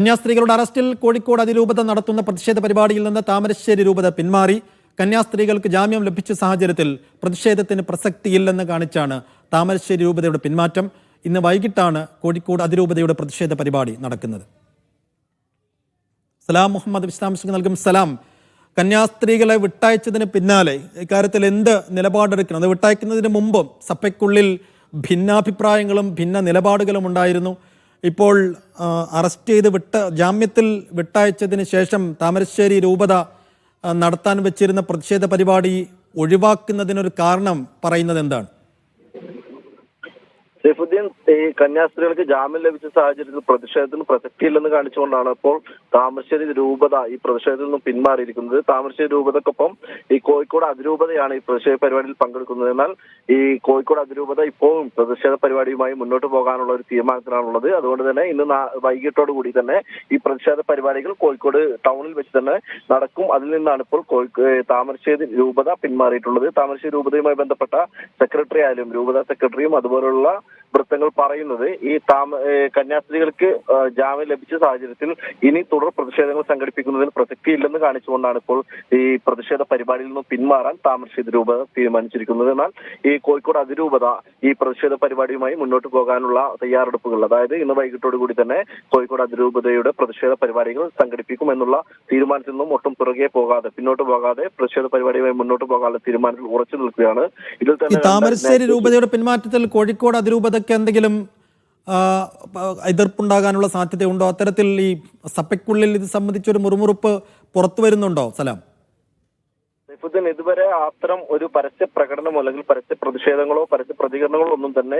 കന്യാസ്ത്രീകളുടെ അറസ്റ്റിൽ കോഴിക്കോട് അതിരൂപത നടത്തുന്ന പ്രതിഷേധ പരിപാടിയിൽ നിന്ന് താമരശ്ശേരി രൂപത പിന്മാറി. കന്യാസ്ത്രീകൾക്ക് ജാമ്യം ലഭിച്ച സാഹചര്യത്തിൽ പ്രതിഷേധത്തിന് പ്രസക്തിയില്ലെന്ന് കാണിച്ചാണ് താമരശ്ശേരി രൂപതയുടെ പിന്മാറ്റം. ഇന്ന് വൈകിട്ടാണ് കോഴിക്കോട് അതിരൂപതയുടെ പ്രതിഷേധ പരിപാടി നടക്കുന്നത്. സലാം മുഹമ്മദ് വിശദാംശങ്ങൾ നൽകും. സലാം കന്യാസ്ത്രീകളെ വിട്ടയച്ചതിന് പിന്നാലെ ഇക്കാര്യത്തിൽ എന്ത് നിലപാടെടുക്കണം? അത് വിട്ടയക്കുന്നതിന് മുമ്പും സഭയ്ക്കുള്ളിൽ ഭിന്നാഭിപ്രായങ്ങളും ഭിന്ന നിലപാടുകളും ഉണ്ടായിരുന്നു. ഇപ്പോൾ അറസ്റ്റ് ചെയ്ത് വിട്ട ജാമ്യത്തിൽ വിട്ടയച്ചതിന് ശേഷം താമരശ്ശേരി രൂപത നടത്താൻ വെച്ചിരുന്ന പ്രതിഷേധ പരിപാടി ഒഴിവാക്കുന്നതിനൊരു കാരണം പറയുന്നത് എന്താണ്? സൈഫുദ്ദീൻ ഈ കന്യാസ്ത്രീകൾക്ക് ജാമ്യം ലഭിച്ച സാഹചര്യത്തിൽ പ്രതിഷേധത്തിന് പ്രസക്തിയില്ലെന്ന് കാണിച്ചുകൊണ്ടാണ് ഇപ്പോൾ താമരശ്ശേരി രൂപത ഈ പ്രതിഷേധത്തിൽ നിന്നും പിന്മാറിയിരിക്കുന്നത്. താമരശ്ശേരി രൂപതക്കൊപ്പം ഈ കോഴിക്കോട് അതിരൂപതയാണ് ഈ പ്രതിഷേധ പരിപാടിയിൽ പങ്കെടുക്കുന്നത്. എന്നാൽ ഈ കോഴിക്കോട് അതിരൂപത ഇപ്പോഴും പ്രതിഷേധ പരിപാടിയുമായി മുന്നോട്ട് പോകാനുള്ള ഒരു തീരുമാനത്തിലാണുള്ളത്. അതുകൊണ്ട് തന്നെ ഇന്ന് വൈകിട്ടോടുകൂടി വൈകിട്ടോട് കൂടി തന്നെ ഈ പ്രതിഷേധ പരിപാടികൾ കോഴിക്കോട് ടൗണിൽ വെച്ച് തന്നെ നടക്കും. അതിൽ നിന്നാണ് ഇപ്പോൾ താമരശ്ശേരി രൂപത പിന്മാറിയിട്ടുള്ളത്. താമരശ്ശേരി രൂപതയുമായി ബന്ധപ്പെട്ട സെക്രട്ടറി ആയാലും രൂപത സെക്രട്ടറിയും അതുപോലുള്ള വൃത്തങ്ങൾ പറയുന്നത് ഈ താമ കന്യാസ്ത്രീകൾക്ക് ജാമ്യം ലഭിച്ച സാഹചര്യത്തിൽ ഇനി തുടർ പ്രതിഷേധങ്ങൾ സംഘടിപ്പിക്കുന്നതിൽ പ്രസക്തിയില്ലെന്ന് കാണിച്ചുകൊണ്ടാണ് ഇപ്പോൾ ഈ പ്രതിഷേധ പരിപാടിയിൽ നിന്നും പിന്മാറാൻ താമരശ്ശേരി രൂപത തീരുമാനിച്ചിരിക്കുന്നത്. എന്നാൽ ഈ കോഴിക്കോട് അതിരൂപത ഈ പ്രതിഷേധ പരിപാടിയുമായി മുന്നോട്ട് പോകാനുള്ള തയ്യാറെടുപ്പുകൾ അതായത് ഇന്ന് വൈകിട്ടോടു കൂടി തന്നെ കോഴിക്കോട് അതിരൂപതയുടെ പ്രതിഷേധ പരിപാടികൾ സംഘടിപ്പിക്കും എന്നുള്ള തീരുമാനത്തിൽ നിന്നും ഒട്ടും പുറകെ പോകാതെ പിന്നോട്ട് പോകാതെ പ്രതിഷേധ പരിപാടിയുമായി മുന്നോട്ട് പോകാനുള്ള തീരുമാനത്തിൽ ഉറച്ചു നിൽക്കുകയാണ്. ഇതിൽ തന്നെ താമരശ്ശേരി രൂപതയുടെ പിന്മാറ്റത്തിൽ കോഴിക്കോട് അതിരൂപതയ്ക്ക് എന്തെങ്കിലും എതിർപ്പുണ്ടാകാനുള്ള സാധ്യതയുണ്ടോ? അത്തരത്തിൽ ഈ സഭയ്ക്കുള്ളിൽ ഇത് സംബന്ധിച്ചൊരു മുറുമുറുപ്പ് പുറത്തു വരുന്നുണ്ടോ? സലാം. സൈഫുദ്ദീൻ ഇതുവരെ അത്തരം ഒരു പരസ്യ പ്രകടനമോ അല്ലെങ്കിൽ പരസ്യ പ്രതിഷേധങ്ങളോ പരസ്യ പ്രതികരണങ്ങളോ ഒന്നും തന്നെ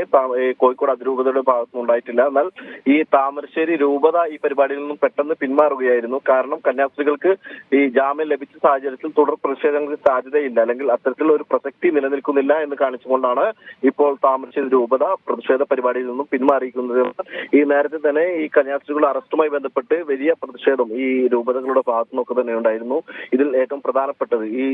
കോഴിക്കോട് അതിരൂപതയുടെ ഭാഗത്തുനിന്ന് ഉണ്ടായിട്ടില്ല. എന്നാൽ ഈ താമരശ്ശേരി രൂപത ഈ പരിപാടിയിൽ നിന്നും പെട്ടെന്ന് പിന്മാറുകയായിരുന്നു. കാരണം കന്യാസ്ത്രീകൾക്ക് ഈ ജാമ്യം ലഭിച്ച സാഹചര്യത്തിൽ തുടർ പ്രതിഷേധങ്ങൾക്ക് സാധ്യതയില്ല അല്ലെങ്കിൽ അത്തരത്തിലുള്ള ഒരു പ്രസക്തി നിലനിൽക്കുന്നില്ല എന്ന് കാണിച്ചുകൊണ്ടാണ് ഇപ്പോൾ താമരശ്ശേരി രൂപത പ്രതിഷേധ പരിപാടിയിൽ നിന്നും പിന്മാറിയിരിക്കുന്നത്. ഈ നേരത്തെ തന്നെ ഈ കന്യാസ്ത്രീകളുടെ അറസ്റ്റുമായി ബന്ധപ്പെട്ട് വലിയ പ്രതിഷേധം ഈ രൂപതകളുടെ ഭാഗത്തു നിന്നൊക്കെ തന്നെ ഉണ്ടായിരുന്നു. ഇതിൽ ഏറ്റവും പ്രധാനപ്പെട്ടത് ഈ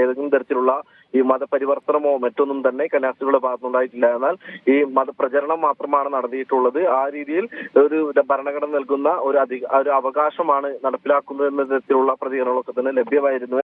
ഏതെങ്കിലും തരത്തിലുള്ള ഈ മതപരിവർത്തനമോ മറ്റൊന്നും തന്നെ കന്യാസ്ത്രീകളുടെ ഭാഗത്തുനിന്നുണ്ടായിട്ടില്ല. എന്നാൽ ഈ മതപ്രചരണം മാത്രമാണ് നടത്തിയിട്ടുള്ളത്. ആ രീതിയിൽ ഒരു ഭരണഘടന നൽകുന്ന ഒരു അധിക ഒരു അവകാശമാണ് നടപ്പിലാക്കുന്നത് എന്ന തരത്തിലുള്ള പ്രതികരണങ്ങളൊക്കെ തന്നെ ലഭ്യമായിരുന്നു.